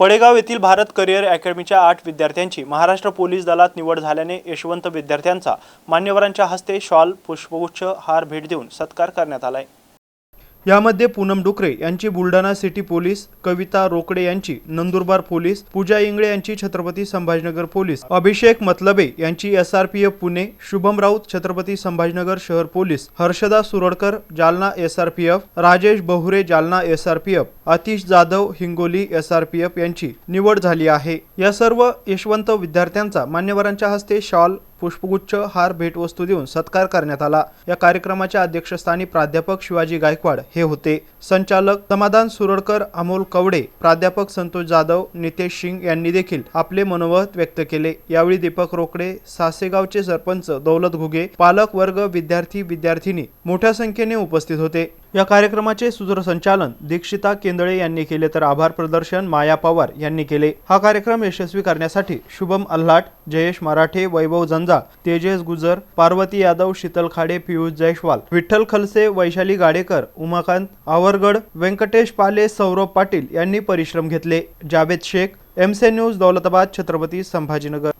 पडेगाव येथील भारत करिअर अकॅडमीच्या आठ विद्यार्थ्यांची महाराष्ट्र पोलीस दलात निवड झाल्याने यशवंत विद्यार्थ्यांचा मान्यवरांच्या हस्ते शॉल पुष्पगुच्छ हार भेट देऊन सत्कार करण्यात आलाय. यामध्ये पूनम डुकरे यांची बुलढाणा सिटी पोलीस कविता रोकडे यांची नंदुरबार पोलीस पूजा इंगळे यांची छत्रपती संभाजीनगर पोलीस अभिषेक मतलबे यांची S R P F Pune Shubham Raut Chhatrapati Sambhajinagar शहर police Harshada Suradkar Jalna S R P F Rajesh Bahure Jalna S R P F Atish Jadhav Hingoli S R P F यांची निवड झाली आहे. या सर्व यशवंत विद्यार्थ्यांचा मान्यवरांच्या हस्ते शॉल पुष्पगुच्छ हार भेटवस्तू देऊन सत्कार करण्यात आला. या कार्यक्रमाच्या अध्यक्षस्थानी प्राध्यापक शिवाजी गायकवाड हे होते. संचालक समाधान सुरडकर अमोल कवडे प्राध्यापक संतोष जाधव नितेश सिंग यांनी देखील आपले मनोगत व्यक्त केले. यावेळी दीपक रोकडे सासेगावचे सरपंच दौलत घुगे पालक वर्ग विद्यार्थी विद्यार्थिनी मोठ्या संख्येने उपस्थित होते. या कार्यक्रमाचे सूत्रसंचालन दीक्षिता केंदळे यांनी केले तर आभार प्रदर्शन माया पवार यांनी केले. हा कार्यक्रम यशस्वी करण्यासाठी शुभम अल्हाट जयेश मराठे वैभव झंझा तेजस गुजर पार्वती यादव शीतल खाडे पियुष जयस्वाल विठ्ठल खलसे वैशाली गाडेकर उमाकांत आवरगड व्यंकटेश पाले सौरभ पाटील यांनी परिश्रम घेतले. जावेद शेख एमसे न्यूज दौलताबाद छत्रपती संभाजीनगर.